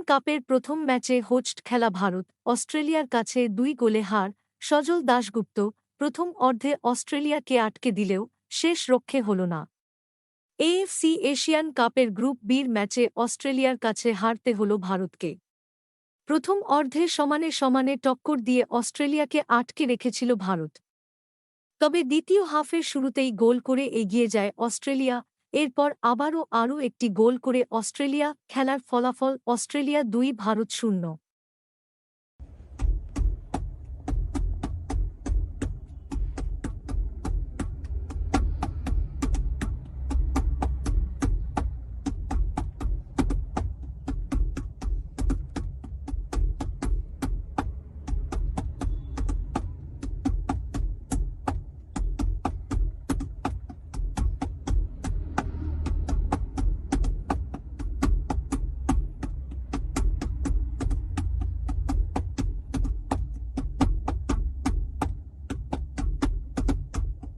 কাপের প্রথম ম্যাচে হোস্ট খেলা ভারত, অস্ট্রেলিয়ার কাছে দুই গোলে হার, সজল দাশগুপ্ত প্রথম অর্ধে অস্ট্রেলিয়াকে আটকে দিলেও শেষ রক্ষে হল না। এএফসি এশিয়ান কাপের গ্রুপ বির ম্যাচে অস্ট্রেলিয়ার কাছে হারতে হল ভারতকে। প্রথম অর্ধে সমানে সমানে টক্কর দিয়ে অস্ট্রেলিয়াকে আটকে রেখেছিল ভারত। তবে দ্বিতীয় হাফের শুরুতেই গোল করে এগিয়ে যায় অস্ট্রেলিয়া এরপর আবারও আরও একটি গোল করে অস্ট্রেলিয়া খেলার ফলাফল অস্ট্রেলিয়া দুই ভারত শূন্য।